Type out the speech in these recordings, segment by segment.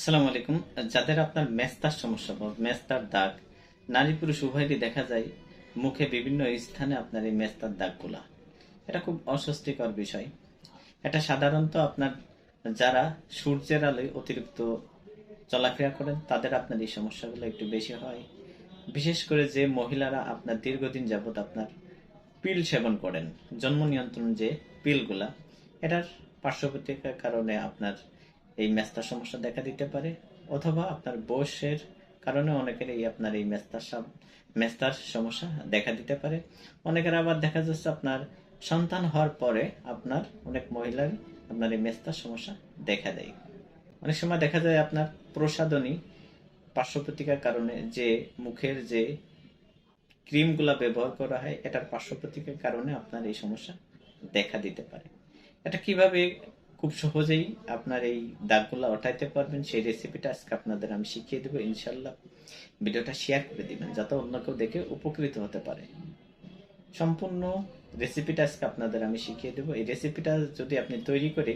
আসসালামু আলাইকুম। যাদের আপনার মেস্তার সমস্যা, বা মেস্তার দাগ, নারী পুরুষ উভয়েরই দেখা যায়, মুখে বিভিন্ন স্থানে আপনার এই মেস্তার দাগগুলা। এটা খুব অস্বস্তিকর বিষয়। এটা সাধারণত আপনার যারা সূর্যের আলোয় অতিরিক্ত চলাফেরা করেন, তাদের আপনার এই সমস্যাগুলো একটু বেশি হয়। বিশেষ করে যে মহিলারা আপনার দীর্ঘদিন যাবৎ আপনার পিল সেবন করেন, জন্ম নিয়ন্ত্রণ যে পিলগুলা, এটার পার্শ্ব প্রতিক্রিয়ার কারণে আপনার এই মেস্তার সমস্যা দেখা দিতে পারে, অথবা আপনার বয়সের কারণে অনেকের এই আপনার এই মেস্তার মেস্তার সমস্যা দেখা দিতে পারে। অনেকের আবার দেখা যাচ্ছে আপনার সন্তান হওয়ার পরে আপনার অনেক মহিলার আপনার এই মেস্তার সমস্যা দেখা দেয়। অনেক সময় দেখা যায় আপনার প্রসাদনী পার্শ্বপ্রতিকার কারণে যে মুখের যে ক্রিমগুলা ব্যবহার করা হয়, এটার পার্শ্বপ্রতিকার কারণে আপনার এই সমস্যা দেখা দিতে পারে। এটা কীভাবে খুব সহজেই আপনার এই দাগগুলো ওঠাইতে পারবেন। সেই রেসিপিটা আজকে আপনাদের আমি শিখিয়ে দেবো ইনশাল্লাহ ভিডিওটা শেয়ার করে দিবেন, যাতে অন্য কেউ দেখে উপকৃত হতে পারে। সম্পূর্ণ রেসিপিটা আজকে আপনাদের আমি শিখিয়ে দেবো। এই রেসিপিটা যদি আপনি তৈরি করে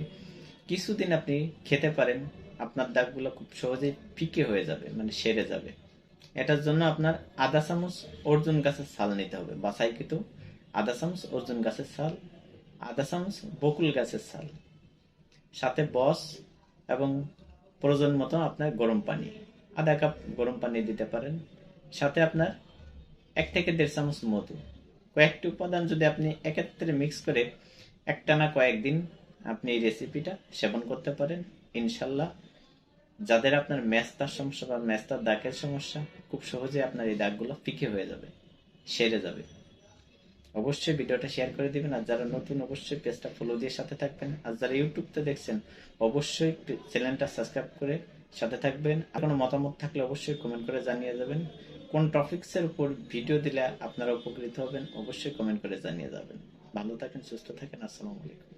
কিছুদিন আপনি খেতে পারেন, আপনার দাগগুলো খুব সহজেই ফিকে হয়ে যাবে মানে সেরে যাবে। এটার জন্য আপনার আধা চামচ অর্জুন গাছের ছাল নিতে হবে বাসাই কিন্তু আধা চামচ অর্জুন গাছের ছাল, আধা চামচ বকুল গাছের ছাল। সাথে বস এবং প্রয়োজন মতো আপনার গরম পানি, আধা কাপ গরম পানি দিতে পারেন। সাথে আপনার এক থেকে দেড় চামচ মধু। কয়েকটি উপাদান যদি আপনি একত্রে মিক্স করে একটানা কয়েকদিন আপনি এই রেসিপিটা সেবন করতে পারেন। ইনশাল্লাহ যাদের আপনার মেস্তার সমস্যা বা মেস্তার দাগের সমস্যা, খুব সহজে আপনার এই দাগগুলো ফিকে হয়ে যাবে, সেরে যাবে। অবশ্যই ভিডিওটা শেয়ার করে দিবেন, আর যারা নতুন অবশ্যই পেজটা ফলো দিয়ে সাথে থাকবেন, আর যারা ইউটিউবতে দেখছেন, অবশ্যই চ্যানেলটা সাবস্ক্রাইব করে সাথে থাকবেন। আর কোনো মতামত থাকলে অবশ্যই কমেন্ট করে জানিয়ে যাবেন। কোন টপিক্সের উপর ভিডিও দিলে আপনারা উপকৃত হবেন, অবশ্যই কমেন্ট করে জানিয়ে যাবেন। ভালো থাকেন, সুস্থ থাকেন, আসসালামু আলাইকুম।